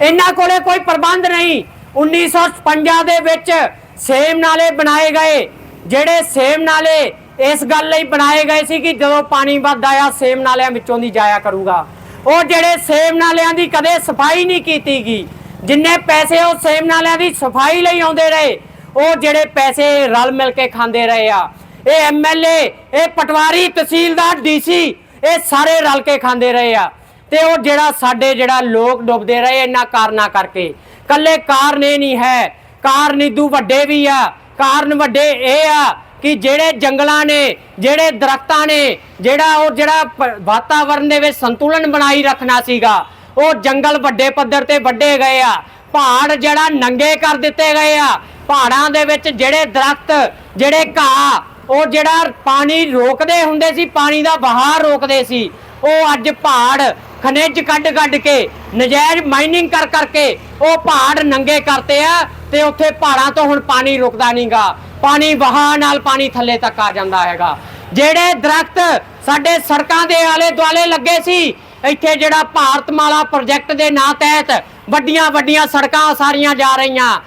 ਇਹਨਾਂ ਕੋਲੇ ਕੋਈ ਪ੍ਰਬੰਧ ਨਹੀਂ। 1956 ਦੇ ਵਿੱਚ ਸੇਮ ਨਾਲੇ ਬਣਾਏ ਗਏ। ਜਿਹੜੇ ਸੇਮ ਨਾਲੇ ਇਸ ਗੱਲ ਲਈ ਬਣਾਏ ਗਏ ਸੀ ਕਿ ਜਦੋਂ ਪਾਣੀ ਵੱਧ ਆਇਆ ਸੇਮ ਨਾਲਿਆਂ ਵਿੱਚੋਂ ਦੀ ਜਾਇਆ ਕਰੂਗਾ। ਉਹ ਜਿਹੜੇ ਸੇਮ ਨਾਲਿਆਂ ਦੀ ਕਦੇ ਸਫ਼ਾਈ ਨਹੀਂ ਕੀਤੀ ਗਈ, ਜਿੰਨੇ ਪੈਸੇ ਉਹ ਸੇਮ ਨਾਲਿਆਂ ਦੀ ਸਫ਼ਾਈ ਲਈ ਆਉਂਦੇ ਰਹੇ, ਉਹ ਜਿਹੜੇ ਪੈਸੇ ਰਲ ਮਿਲ ਕੇ ਖਾਂਦੇ ਰਹੇ ਆ। ਇਹ ਐਮਐਲਏ ਇਹ ਪਟਵਾਰੀ, ਤਹਿਸੀਲਦਾਰ ਡੀਸੀ ਇਹ ਸਾਰੇ ਰਲ ਕੇ ਖਾਂਦੇ ਰਹੇ ਆ। ਤੇ ਉਹ ਜਿਹੜਾ ਸਾਡੇ ਜਿਹੜਾ ਲੋਕ ਡੁੱਬਦੇ ਰਹੇ ਇਹਨਾਂ ਕਾਰਨਾਂ ਕਰਕੇ। ਕੱਲੇ ਕਾਰਨ ਇਹ ਨਹੀਂ ਹੈ, ਕਾਰਨ ਇਦੂ ਵੱਡੇ ਵੀ ਆ, ਕਾਰਨ ਵੱਡੇ ਇਹ ਆ ਕਿ ਜਿਹੜੇ ਜੰਗਲਾਂ ਨੇ, ਜਿਹੜੇ ਦਰਖਤਾਂ ਨੇ, ਜਿਹੜਾ ਉਹ ਜਿਹੜਾ ਪ- ਵਾਤਾਵਰਣ ਦੇ ਵਿੱਚ ਸੰਤੁਲਨ ਬਣਾਈ ਰੱਖਣਾ ਸੀਗਾ, ਉਹ ਜੰਗਲ ਵੱਡੇ ਪੱਧਰ ਤੇ ਵੱਡੇ ਗਏ ਆ। ਪਹਾੜ ਜਿਹੜਾ ਨੰਗੇ ਕਰ ਦਿੱਤੇ ਗਏ ਆ। ਪਹਾੜਾਂ ਦੇ ਵਿੱਚ ਜਿਹੜੇ ਦਰਖਤ, ਜਿਹੜੇ ਘਾਹ, ਉਹ ਜਿਹੜਾ ਪਾਣੀ ਰੋਕਦੇ ਹੁੰਦੇ ਸੀ, ਪਾਣੀ ਦਾ ਵਹਾਅ ਰੋਕਦੇ ਸੀ। ਉਹ ਅੱਜ ਪਹਾੜ ਖਣਿਜ ਕੱਢ ਕੱਢ ਕੇ, ਨਜਾਇਜ਼ ਮਾਈਨਿੰਗ ਕਰ ਕਰਕੇ ਉਹ ਪਹਾੜ ਨੰਗੇ ਕਰਤੇ ਆ ਤੇ ਉੱਥੇ ਪਹਾੜਾਂ ਤੋਂ ਹੁਣ ਪਾਣੀ ਰੁਕਦਾ ਨਹੀਂਗਾ। ਪਾਣੀ ਵਹਾਅ ਨਾਲ ਪਾਣੀ ਥੱਲੇ ਤੱਕ ਆ ਜਾਂਦਾ ਹੈਗਾ। ਜਿਹੜੇ ਦਰਖਤ ਸਾਡੇ ਸੜਕਾਂ ਦੇ ਆਲੇ ਦੁਆਲੇ ਲੱਗੇ ਸੀ, ਇੱਥੇ ਜਿਹੜਾ ਭਾਰਤਮਾਲਾ ਪ੍ਰੋਜੈਕਟ ਦੇ ਨਾਂ ਤਹਿਤ ਵੱਡੀਆਂ ਵੱਡੀਆਂ ਸੜਕਾਂ ਸਾਰੀਆਂ ਜਾ ਰਹੀਆਂ।